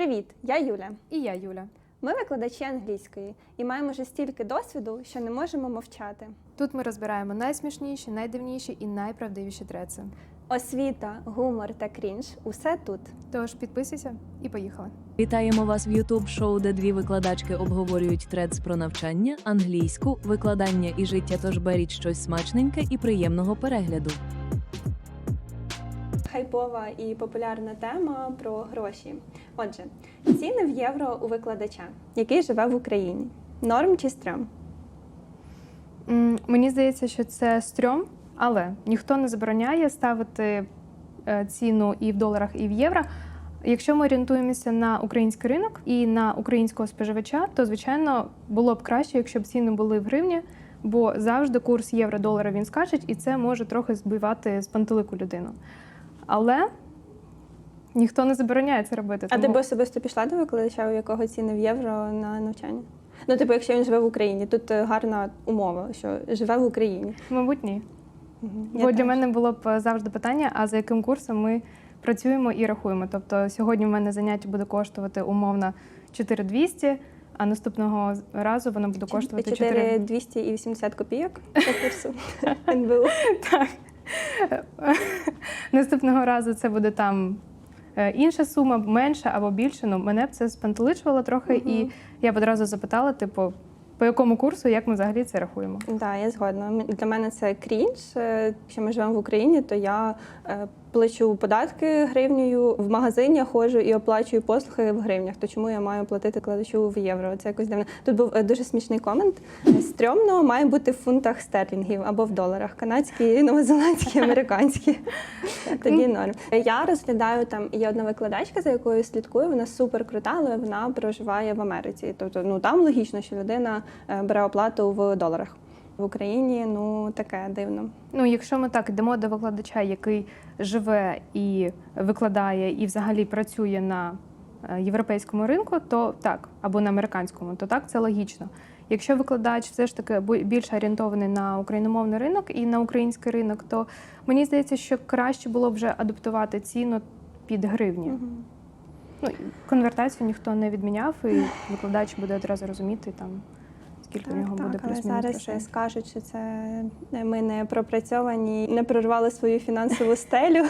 Привіт, я Юля. І я Юля. Ми викладачі англійської і маємо вже стільки досвіду, що не можемо мовчати. Тут ми розбираємо найсмішніші, найдивніші і найправдивіші треці. Освіта, гумор та крінж усе тут. Тож підписуйся і поїхали. Вітаємо вас в youtube шоу де дві викладачки обговорюють трец про навчання, англійську, викладання і життя. Тож беріть щось смачненьке і приємного перегляду. Хайпова і популярна тема про гроші. Отже, ціни в євро у викладача, який живе в Україні. Норм чи стрьом? Мені здається, що це стрьом, але ніхто не забороняє ставити е, ціну і в доларах, і в євро. Якщо ми орієнтуємося на український ринок і на українського споживача, то звичайно було б краще, якщо б ціни були в гривні, бо завжди курс євро-долара він скаче, і це може трохи збивати з пантелику людину. Але ніхто не забороняє це робити. А ти б особисто пішла до викладача, у якого ціни в євро на навчання? Ну, типу, якщо він живе в Україні, тут е, гарна умова, що живе в Україні. Мабуть, ні. Мгм. Бо Я для теж. мене було б завжди питання: а за яким курсом ми працюємо і рахуємо. Тобто сьогодні в мене заняття буде коштувати умовно 4200, а наступного разу воно буде коштувати 4... 4 280 копійок по курсу НБУ. Так. Наступного разу це буде там е, інша сума, менша або більше. Ну, мене б це спантеличувало трохи, і я б одразу запитала, типу, по якому курсу, як ми взагалі це рахуємо. Так, я згодна. Для мене це крінж. Е, Якщо ми живемо в Україні, то я е, плачу податки гривнею, в магазин я ходжу і оплачую послуги в гривнях. То чому я маю платити кладачу в євро? Це якось дивно. Тут був е, дуже смішний комент. Стрьомно має бути в фунтах стерлінгів або в доларах. Канадські, новозеландські, американські. Тоді норм. Я розглядаю там є одна викладачка, за якою слідкую. Вона супер крута, але вона проживає в Америці. Тобто, ну там логічно, що людина е, бере оплату в доларах. В Україні ну таке дивно. Ну, якщо ми так йдемо до викладача, який живе і викладає, і взагалі працює на е, європейському ринку, то так, або на американському, то так це логічно. Якщо викладач все ж таки бу- більш орієнтований на україномовний ринок і на український ринок, то мені здається, що краще було б вже адаптувати ціну під гривні. Ну, конвертацію ніхто не відміняв, і викладач буде одразу розуміти там. Скільки в нього буде так, але плюс-мінус зараз грошей. скажуть, що це ми не пропрацьовані, не прорвали свою фінансову стелю.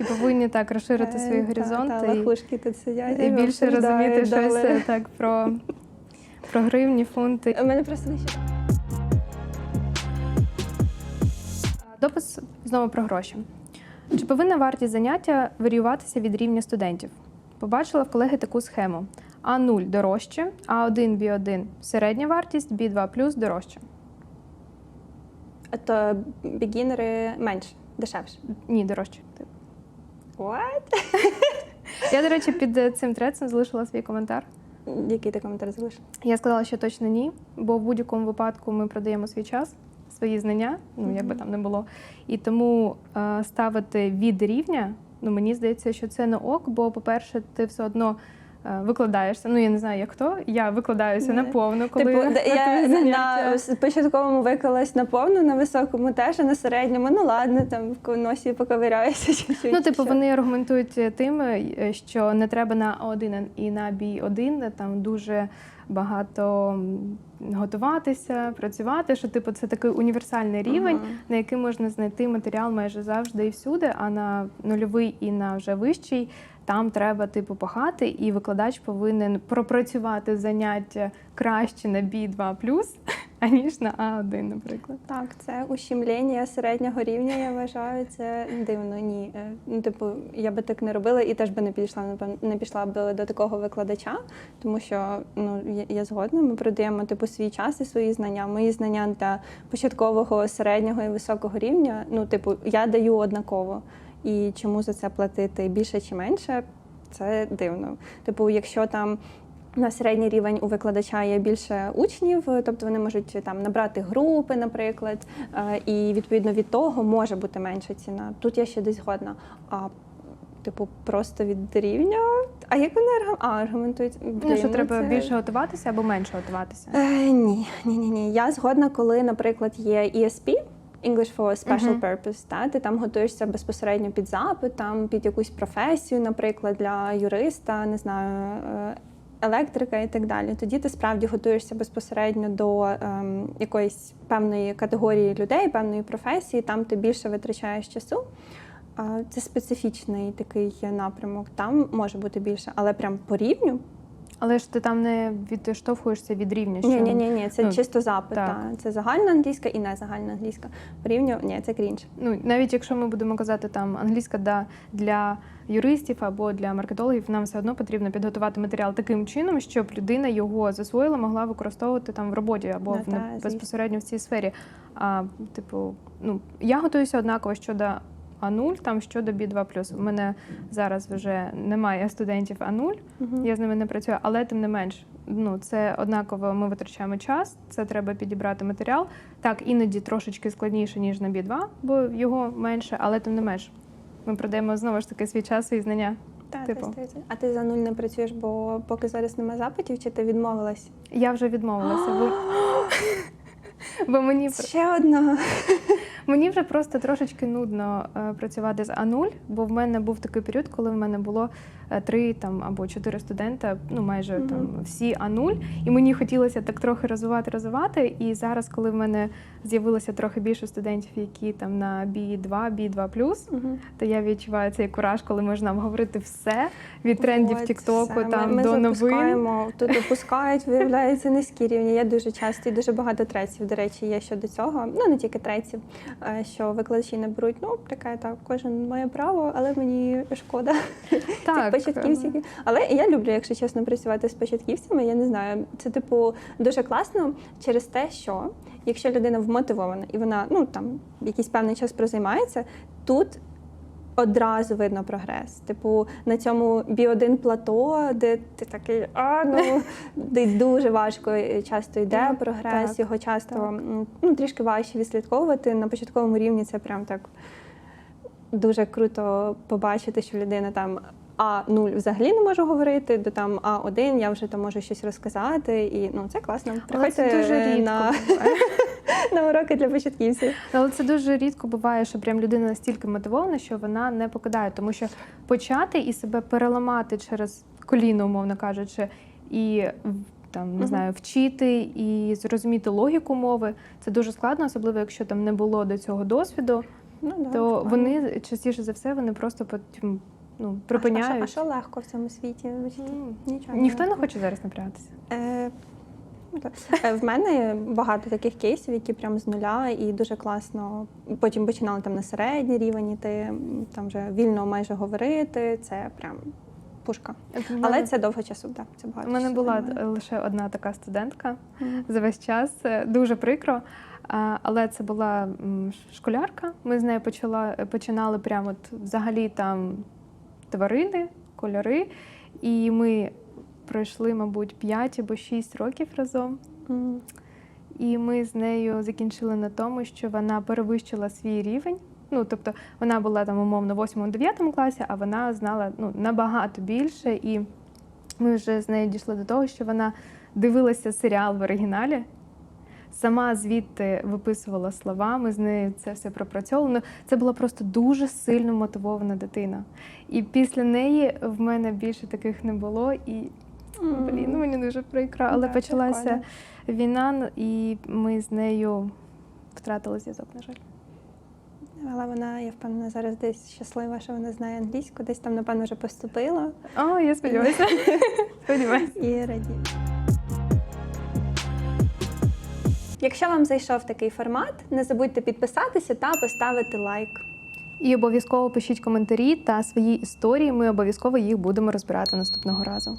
І повинні так розширити свої Е, та- горизонти Та, лахушки тут сидять. і більше розуміти щось так про, про гривні, фунти. У мене просто нещодавно. Допис знову про гроші. Чи повинна вартість заняття варіюватися від рівня студентів? Побачила в колеги таку схему: А0 дорожче, А1 B1 середня вартість, B2 плюс дорожче. То бігінери менше, дешевше. Ні, дорожче. What? Я, до речі, під е, цим трецем залишила свій коментар. Який ти коментар залишив? Я сказала, що точно ні, бо в будь-якому випадку ми продаємо свій час, свої знання, ну як би там не було. І тому е, ставити від рівня, ну мені здається, що це не ок, бо, по-перше, ти все одно викладаєшся. Ну я не знаю, як хто. Я викладаюся наповну, коли Типу, де- я на початковому виклалась на повну, на високому теж, а на середньому. Ну ладно, там в носі поковиряюся чуть-чуть. Ну, типу, що. вони аргументують тим, е, що не треба на А1 і на Б1 там дуже багато готуватися, працювати. Що типу це такий універсальний рівень, Ага. на який можна знайти матеріал майже завжди і всюди. А на нульовий і на вже вищий там треба типу пахати, і викладач повинен пропрацювати заняття краще на B2+, аніж на А1, наприклад. Так, це ущемлення середнього рівня, я вважаю, це дивно. Ні. Е, Ну, типу, я би так не робила і теж би не напевно, не пішла б до такого викладача, тому що ну я згодна, ми продаємо типу свій час і свої знання. Мої знання для початкового, середнього і високого рівня. Ну, типу, я даю однаково. І чому за це платити більше чи менше, це дивно. Типу, якщо там на середній рівень у викладача є більше учнів, тобто вони можуть там набрати групи, наприклад, е, і відповідно від того може бути менша ціна. Тут я ще десь згодна. А типу, просто від рівня. А як вони а, аргументують? Ну, що треба це- більше готуватися або менше готуватися. Е, ні, ні, ні, ні. Я згодна, коли, наприклад, є ESP, English for Special Мгм. Purpose, та? ти там готуєшся безпосередньо під запит, там, під якусь професію, наприклад, для юриста, не знаю, е, електрика і так далі. Тоді ти справді готуєшся безпосередньо до ем, якоїсь певної категорії людей, певної професії, там ти більше витрачаєш часу. Це специфічний такий напрямок. Там може бути більше, але прям по рівню. Але ж ти там не відштовхуєшся від рівня. Що... Ні, ні, ні, ні, це ну, чисто запит. так. та. Це загальна англійська і не загальна англійська. По рівню ні, це крінж. Ну, навіть якщо ми будемо казати там англійська да, для юристів або для маркетологів, нам все одно потрібно підготувати матеріал таким чином, щоб людина його засвоїла, могла використовувати там в роботі або Ну, в, та, безпосередньо в цій сфері. А типу, ну я готуюся однаково щодо А0, там щодо B2+. У мене зараз вже немає студентів А0, Мгм. я з ними не працюю, але тим не менш, ну це однаково. Ми витрачаємо час. Це треба підібрати матеріал. Так, іноді трошечки складніше ніж на B2, бо його менше, але тим не менш. Ми продаємо знову ж таки свій час і знання. Та, типу. А ти за нуль не працюєш, бо поки зараз нема запитів, чи ти відмовилась? Я вже відмовилася, бо, бо мені Ще одна. Мені вже просто трошечки нудно е, працювати з А0, бо в мене був такий період, коли в мене було е, три там або чотири студента, ну майже Мгм. там всі А0, і мені хотілося так трохи розвивати, розвивати. І зараз, коли в мене з'явилося трохи більше студентів, які там на B2, B2+, Мгм. то я відчуваю цей кураж, коли можна обговорити все від трендів От, Тіктоку все. там ми, ми до новин. Тут опускають, виявляється низькі рівні. Я дуже часто і дуже багато треців, до речі, є щодо цього. Ну не тільки треців, що викладачі не беруть. Ну таке так, кожен має право, але мені шкода Так, цих початківців. Але я люблю, якщо чесно, працювати з початківцями. Я не знаю, це типу дуже класно через те, що якщо людина вмотивована і вона ну там якийсь певний час прозаймається, тут. Одразу видно прогрес. Типу, на цьому бі-1 плато, де ти такий, а ну де дуже важко часто йде прогрес, так, його часто так. ну, трішки важче відслідковувати. На початковому рівні це прям так дуже круто побачити, що людина там А0 взагалі не може говорити, до там А1 я вже там можу щось розказати. І ну це класно. Але це дуже рідко на, на уроки для початківців. Але це дуже рідко буває, що прям людина настільки мотивована, що вона не покидає, тому що почати і себе переламати через коліно, умовно кажучи, і там не знаю, вчити і зрозуміти логіку мови. Це дуже складно, особливо якщо там не було до цього досвіду, Ну, да, то вони частіше за все вони просто потім ну, припиняють. А що, а що легко в цьому світі? Нічого. Ніхто не хоче зараз напрягатися. Е, ну. Е, В мене багато таких кейсів, які прям з нуля і дуже класно. Потім починали там на середній рівень іти, м, там вже вільно майже говорити. Це прям пушка. Але це довго часу, так. Це багато. У мене часу була займає. лише одна така студентка. Мгм. за весь час. Дуже прикро. Але це була школярка. Ми з нею почала, починали прямо от взагалі там тварини, кольори. І ми пройшли, мабуть, 5 або 6 років разом. Мгм. І ми з нею закінчили на тому, що вона перевищила свій рівень. Ну, тобто вона була там умовно в 8-9 класі, а вона знала ну, набагато більше. І ми вже з нею дійшли до того, що вона дивилася серіал в оригіналі, сама звідти виписувала слова, ми з нею це все пропрацьовували. Ну, Це була просто дуже сильно мотивована дитина. І після неї в мене більше таких не було. І блін, ну мені дуже прикро, але Да, почалася прикольно. війна, і ми з нею втратили зв'язок, на жаль. Але вона, я впевнена, зараз десь щаслива, що вона знає англійську, десь там, напевно, вже поступила О, я сподіваюся. Сподіваюся. і радіє. Якщо вам зайшов такий формат, не забудьте підписатися та поставити лайк. І обов'язково пишіть коментарі та свої історії. Ми обов'язково їх будемо розбирати наступного разу.